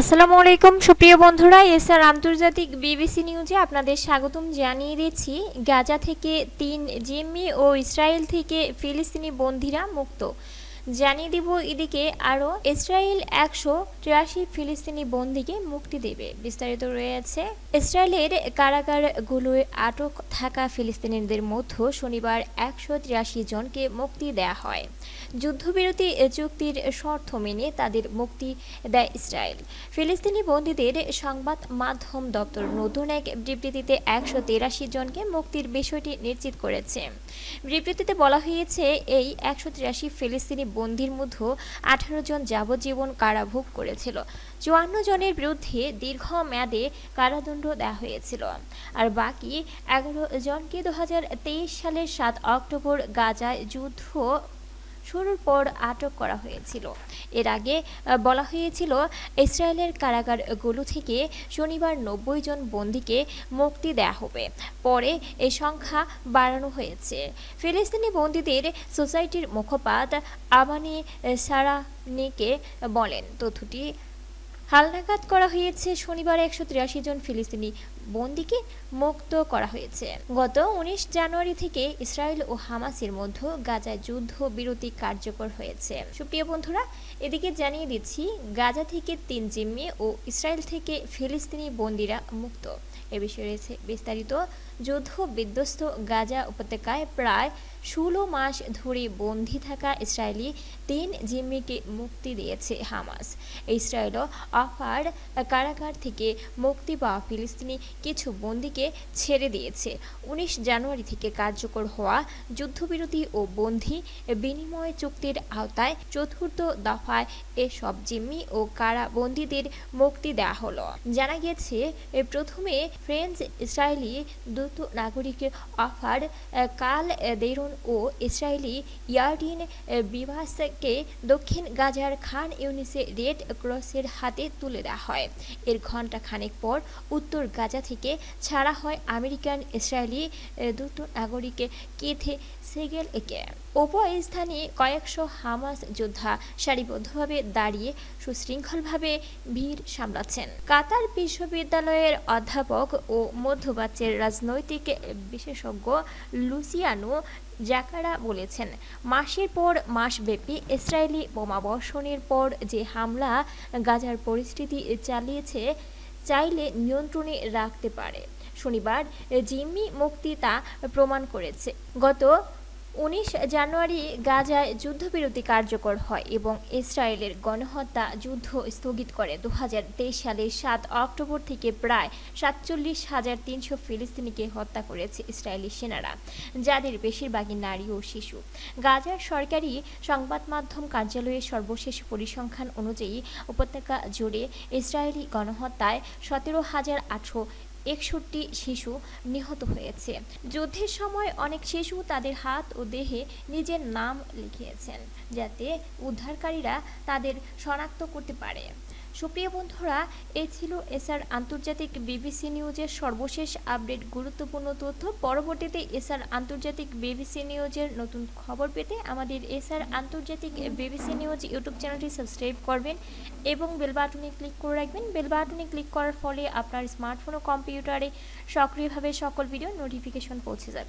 আসসালামু আলাইকুম, সুপ্রিয় বন্ধুরা এসআর আন্তর্জাতিক বিবিসি নিউজে আপনাদের স্বাগতম জানিয়ে দিচ্ছি। গাজা থেকে তিন জিম্মি ও ইসরায়েল থেকে ফিলিস্তিনি বন্দিরা মুক্ত। জানিয়ে দিব এদিকে আরও, ইসরায়েল একশো তিরাশি ফিলিস্তিনি বন্দিকে মুক্তি দেবে। বিস্তারিত রয়েছে, ইসরায়েলের কারাগারগুলোয় আটক থাকা ফিলিস্তিনিদের মধ্যে শনিবার একশো তিরাশি জনকে মুক্তি দেয়া হয়। যুদ্ধবিরতি চুক্তির শর্ত মেনে তাদের মুক্তি দেয় ইসরায়েল। ফিলিস্তিনি বন্দীদের সংবাদ মাধ্যম দপ্তর নতুন এক বিবৃতিতে একশো তিরাশি জনকে মুক্তির বিষয়টি নিশ্চিত করেছে। বিবৃতিতে বলা হয়েছে, এই একশো তিরাশি ফিলিস্তিনি বন্দির মধ্যে আঠারো জন যাবজ্জীবন কারাভোগ করেছিল। চুয়ান্ন জনের বিরুদ্ধে দীর্ঘ মেয়াদে কারাদণ্ড দেওয়া হয়েছিল। আর বাকি এগারো জনকে দুহাজার তেইশ সালের সাত অক্টোবর গাজায় যুদ্ধ শুরুর পর আটক করা হয়েছিল। এর আগে বলা হয়েছিল, ইসরায়েলের কারাগারগুলো থেকে শনিবার নব্বই জন বন্দীকে মুক্তি দেয়া হবে। পরে এই সংখ্যা বাড়ানো হয়েছে। ফিলিস্তিনি বন্দীদের সোসাইটির মুখপাত্র সারা সারানিকে বলেন। তথ্যটি হালনাগাদ করা হয়েছে শনিবার একশো তিরাশি জন ফিলিস্তিনি বন্দীকে মুক্ত করা হয়েছে। গত উনিশ জানুয়ারি থেকে ইসরায়েল ও হামাসের মধ্যে গাজায় যুদ্ধ বিরতি কার্যকর হয়েছে। সুপ্রিয় বন্ধুরা, এদিকে জানিয়ে দিচ্ছি, গাজা থেকে তিন জিম্মি ও ইসরায়েল থেকে ফিলিস্তিনি বন্দীরা মুক্ত। এ বিষয়ে রয়েছে বিস্তারিত। যুদ্ধ বিধ্বস্ত গাজা উপত্যকায় প্রায় ষোলো মাস ধরে বন্দী থাকা ইসরায়েলি তিন জিম্মিকে মুক্তি দিয়েছে হামাস। ইসরায়েলও অফার কারাগার থেকে মুক্তি পাওয়া ফিলিস্তিনি কিছু বন্দীকে ছেড়ে দিয়েছে। উনিশ জানুয়ারি থেকে কার্যকর হওয়া যুদ্ধবিরতি ও বন্দী বিনিময় চুক্তির আওতায় চতুর্থ দফায় এসব জিম্মি ও কারা বন্দীদের মুক্তি দেওয়া হলো। জানা গেছে প্রথমে ফ্রেঞ্চ ইসরায়েলি দ্রুত নাগরিকের অফার কাল দেরুন ও ইসরায়েলি ইয়ার্ডিন বিভাসকে দক্ষিণ গাজার খান ইউনিসে রেড ক্রসের হাতে তুলে দেওয়া হয়। এর ঘণ্টা খানেক পর উত্তর গাজা থেকে ছাড়া হয় আমেরিকান ইসরায়েলি দুটো নাগরিক কেথে সেগেল একে। উভয় স্থানে কয়েকশো হামাস যোদ্ধা সারিবদ্ধভাবে দাঁড়িয়ে সুশৃঙ্খলভাবে ভিড় সামলাচ্ছেন। কাতার বিশ্ববিদ্যালয়ের অধ্যাপক ও মধ্যপ্রাচ্যের রাজনৈতিক বিশেষজ্ঞ লুসিয়ানো জাকারা বলেছেন, মাসের পর মাসব্যাপী ইসরায়েলি বোমাবর্ষণের পর যে হামলা গাজার পরিস্থিতি চালিয়েছে, চাইলে নিয়ন্ত্রণে রাখতে পারে। শনিবার জিম্মি মুক্তি তা প্রমাণ করেছে। গত উনিশ জানুয়ারি গাজায় যুদ্ধবিরতি কার্যকর হয় এবং ইসরায়েলের গণহত্যা যুদ্ধ স্থগিত করে। দুহাজার তেইশ সালের সাত অক্টোবর থেকে প্রায় সাতচল্লিশ হাজার তিনশো ফিলিস্তিনিকে হত্যা করেছে ইসরায়েলি সেনারা, যাদের বেশিরভাগই নারী ও শিশু। গাজার সরকারি সংবাদ মাধ্যম কার্যালয়ের সর্বশেষ পরিসংখ্যান অনুযায়ী, উপত্যকা জুড়ে ইসরায়েলি গণহত্যায় সতেরো হাজার আটশো একষট্টি শিশু নিহত হয়েছে। যুদ্ধের সময় অনেক শিশু তাদের হাত ও দেহে নিজের নাম লিখিয়েছেন, যাতে উদ্ধারকারীরা তাদের শনাক্ত করতে পারে। সুপ্রিয় বন্ধুরা এই ছিল এসআর আন্তর্জাতিক বিবিসি নিউজের সর্বশেষ আপডেট। গুরুত্বপূর্ণ তথ্য, পরবর্তীতে এসআর আন্তর্জাতিক বিবিসি নিউজের নতুন খবর পেতে আমাদের এসআর আন্তর্জাতিক বিবিসি নিউজ ইউটিউব চ্যানেলটি সাবস্ক্রাইব করবেন এবং বেল বাটনে ক্লিক করে রাখবেন। বেল বাটনে ক্লিক করার ফলে আপনার স্মার্টফোন ও কম্পিউটারে সক্রিয়ভাবে সকল ভিডিও নোটিফিকেশন পৌঁছে যাবে।